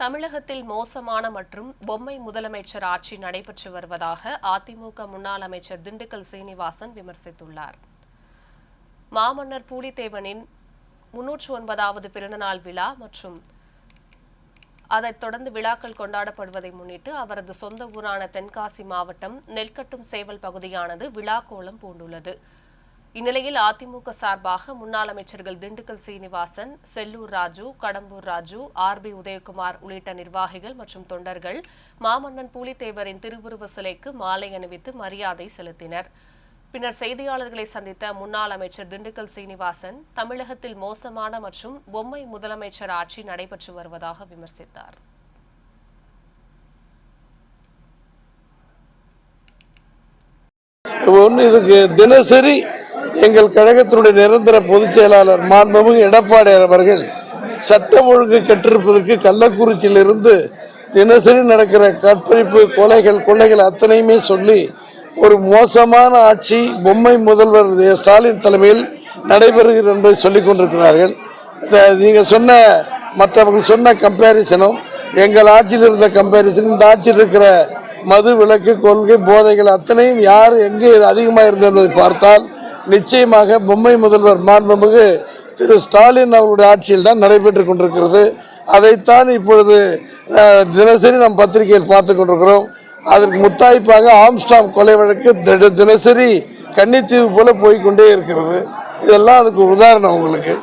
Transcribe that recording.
தமிழகத்தில் மோசமான மற்றும் பொம்மை முதலமைச்சர் ஆட்சி நடைபெற்று வருவதாக அதிமுக முன்னாள் அமைச்சர் திண்டுக்கல் சீனிவாசன் விமர்சித்துள்ளார். மாமன்னர் பூலித்தேவனின் முன்னூற்று ஒன்பதாவது பிறந்தநாள் விழா மற்றும் அதைத் தொடர்ந்து விழாக்கள் கொண்டாடப்படுவதை முன்னிட்டு அவரது சொந்த ஊரான தென்காசி மாவட்டம் நெல்கட்டும் சேவல் பகுதியானது விழா கோலம் பூண்டுள்ளது. இந்நிலையில் அதிமுக சார்பாக முன்னாள் அமைச்சர்கள் திண்டுக்கல் சீனிவாசன் செல்லூர் ராஜு கடம்பூர் ராஜு ஆர் பி உதயகுமார் உள்ளிட்ட நிர்வாகிகள் மற்றும் தொண்டர்கள் மாமன்னன் பூலித்தேவரின் திருவுருவ சிலைக்கு மாலை அணிவித்து மரியாதை செலுத்தினர். பின்னர் செய்தியாளர்களை சந்தித்த முன்னாள் அமைச்சர் திண்டுக்கல் சீனிவாசன் தமிழகத்தில் மோசமான மற்றும் பொம்மை முதலமைச்சர் ஆட்சி நடைபெற்று வருவதாக விமர்சித்தார். ஒன்று இதுக்கு தினசரி எங்கள் கழகத்தினுடைய நிரந்தர பொதுச் செயலாளர் மாண்புமிகு எடப்பாடி அவர்கள் சட்டம் ஒழுங்கு கெட்டிருப்பதற்கு கள்ளக்குறிச்சியிலிருந்து தினசரி நடக்கிற கற்பழிப்பு கொலைகள் கொள்ளைகள் அத்தனையுமே சொல்லி ஒரு மோசமான ஆட்சி பொம்மை முதல்வர் ஸ்டாலின் தலைமையில் நடைபெறுகிறது என்பதை சொல்லிக் கொண்டிருக்கிறார்கள். நீங்கள் சொன்ன மற்றவர்கள் சொன்ன கம்பேரிசனும் எங்கள் ஆட்சியில் இருந்த கம்பேரிசன் இந்த ஆட்சியில் இருக்கிற மது விலக்கு கொள்கை போதைகள் அத்தனையும் யார் எங்கே அதிகமாக இருந்தது என்பதை பார்த்தால் நிச்சயமாக பொம்மை முதல்வர் மாண்புமிகு திரு ஸ்டாலின் அவர்களுடைய ஆட்சியில் தான் நடைபெற்று கொண்டிருக்கிறது. அதைத்தான் இப்பொழுது தினசரி நாம் பத்திரிகையில் பார்த்து கொண்டிருக்கிறோம். அதற்கு முத்தாய்ப்பாக ஆம்ஸ்டாம் கொலை வழக்கு தினசரி கன்னித்தீவு போல போய்க்கொண்டே இருக்கிறது. இதெல்லாம் அதுக்கு உதாரணம் உங்களுக்கு.